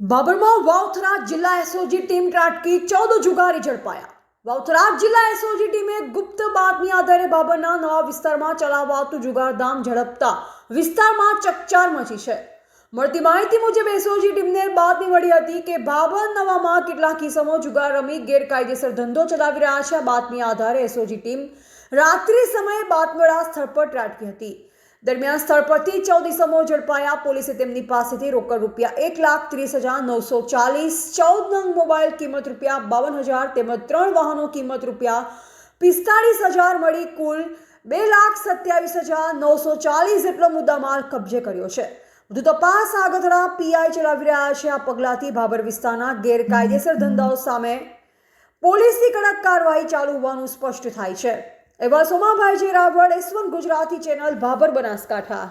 બાબરમાં વાવથરા જિલ્લા SOG team ત્રાટકી, ચૌદ જુગારી ઝડપાયા. વાવથરા જિલ્લા એસઓજી ટીમે ગુપ્ત બાતમી આધારે બાબરના નવા વિસ્તારમાં ચલાવાતું જુગારધામ ઝડપતા વિસ્તારમાં ચકચાર મચી છે. મળતી માહિતી મુજબ એસઓજી ટીમને બાતમી મળી હતી કે બાબર નવામાં કેટલાક કિસ્સામાં જુગાર રમી ગેરકાયદેસર ધંધો ચલાવી રહ્યા છે. બાતમી આધારે એસઓજી ટીમ રાત્રિ સમયે બાતમડા સ્થળ પર ત્રાટકી હતી. દરમિયાન સ્થળ પરથી ચૌદ ઇસમો ઝડપાયા. પોલીસે તેમની પાસેથી રોકડ રૂપિયા એક લાખ ત્રીસ હજાર નવસો ચાલીસ, ચૌદ નંગ મોબાઈલ કિંમત રૂપિયા બાવન હજાર તેમજ ત્રણ વાહનો કિંમત રૂપિયા પિસ્તાળીસ હજાર મળી કુલ બે લાખ સત્યાવીસ હજાર નવસો ચાલીસ જેટલો મુદ્દામાલ કબજે કર્યો છે. વધુ તપાસ આગળના પીઆઈ ચલાવી રહ્યા છે. આ પગલાંથી ભાભર વિસ્તારના ગેરકાયદેસર ધંધાઓ સામે પોલીસની કડક કાર્યવાહી ચાલુ હોવાનું સ્પષ્ટ થાય છે. એવા સોમાભાઈ જે Raval S one Gujarati channel Bhabhar Banaskantha.